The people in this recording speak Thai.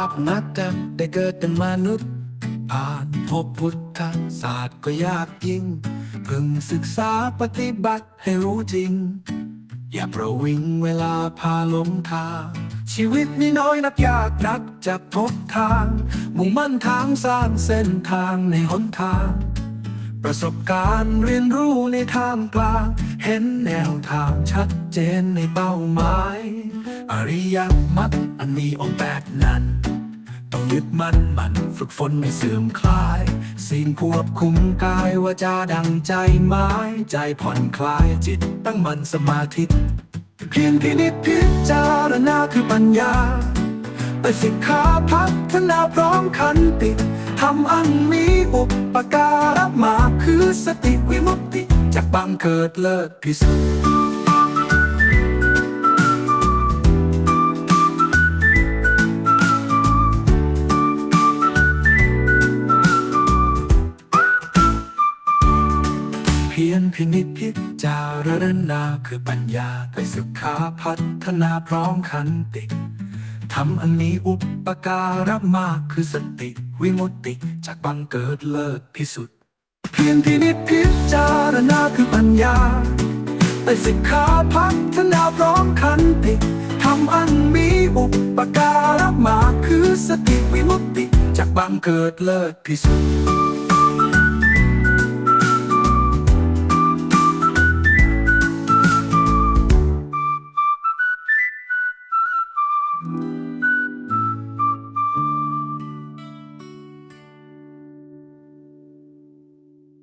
าปนักแต่ได้เกิดเป็นมนุษย์อ่านพบพุทธศาสตร์ก็ยากยิ่ง พึงศึกษาปฏิบัติให้รู้จริง อย่าประวิงเวลาพาลงทาง ชีวิตนี่น้อยนักยากนักจะพบทาง มุ่งมั่นทางสร้างเส้นทางในหนทาง ประสบการณ์เรียนรู้ในทางกลาง เห็นแนวทางชัดเจนในเป้าหมายอริยมรรคอันมีองค์แปดนั้น ยึดมั่นมันฝึกฝนไม่เสื่อมคลาย สิ่งควบคุมกายวาจาดังใจไม้ใจผ่อนคลายจิตตั้งมั่นสมาธิเพียงพินิจพิจารณาคือปัญญาไปสิกขาพัฒนาพร้อมขันติทำอันมีอุปการะมาคือสติวิมุตติ จากบังเกิดเลิศพิสุทธิ์ พียรพินิจพิจารณาคือปัญญาไปศึกขาพัฒนาพร้อมขันติทำอันนี้อุปการะมากคือสติ วิมุตติจากบังเกิดเลิศพิสุทธิ์เพียงพินิจพิจารณาคือปัญญาไปสิกขาพัฒนาพร้อมขันติทำอันมีอุปการะมากคือสติวิมุตติจากบังเกิดเลิศพิสุทธิ์